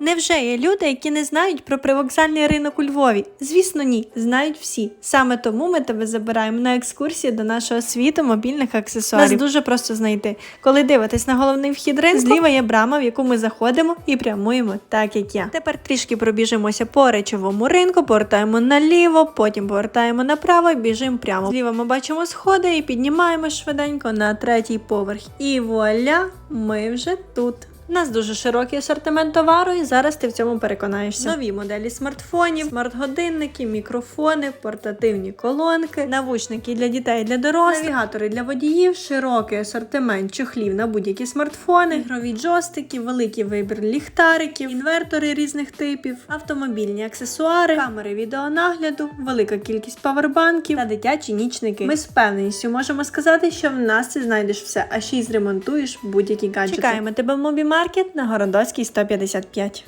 Невже є люди, які не знають про привокзальний ринок у Львові? Звісно, ні, знають всі. Саме тому ми тебе забираємо на екскурсію до нашого світу мобільних аксесуарів. Нас дуже просто знайти. Коли дивитесь на головний вхід ринку, зліва є брама, в яку ми заходимо і прямуємо, так як я. Тепер трішки пробіжимося по речовому ринку, повертаємо наліво, потім повертаємо направо і біжимо прямо. Зліва ми бачимо сходи і піднімаємо швиденько на третій поверх. І вуаля, ми вже тут. У нас дуже широкий асортимент товару, і зараз ти в цьому переконаєшся. Нові моделі смартфонів, смарт-годинники, мікрофони, портативні колонки, навушники для дітей і для дорослих, навігатори для водіїв, широкий асортимент чохлів на будь-які смартфони, ігрові джойстики, великий вибір ліхтариків, інвертори різних типів, автомобільні аксесуари, камери відеонагляду, велика кількість павербанків та дитячі нічники. Ми з певністю можемо сказати, що в нас ти знайдеш все, а ще й зремонтуєш будь-які гаджети. Чекаємо тебе в Мобімаркет на Городоцькій 155.